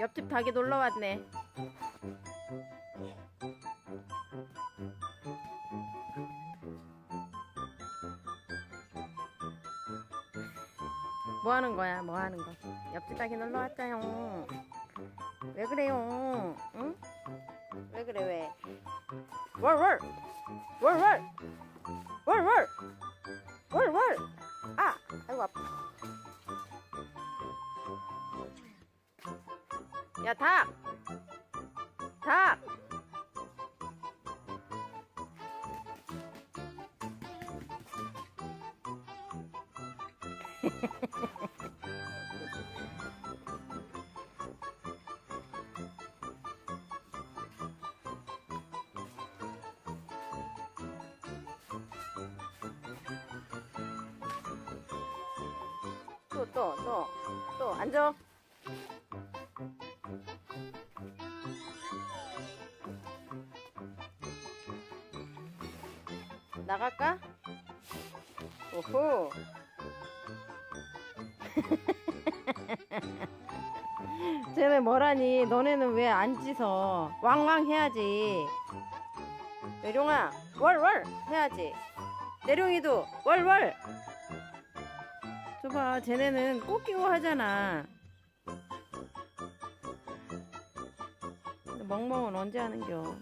옆집 닭이 놀러 왔네. 뭐 하는 거야? 뭐 하는 거? 옆집 닭이 놀러 왔자요. 왜 그래요? 응? 왜 그래 왜? 월월 월월 월월 월월 아 아이고 아파. 야 닭! 닭! 또 또 또 또 앉아. 나갈까? 오호. 쟤네 뭐라니? 너네는 왜 안 짖어? 왕왕 해야지. 내룡아, 월월 해야지. 내룡이도 월월. 저봐, 쟤네는 꼭 끼고 하잖아. 멍멍은 언제 하는겨?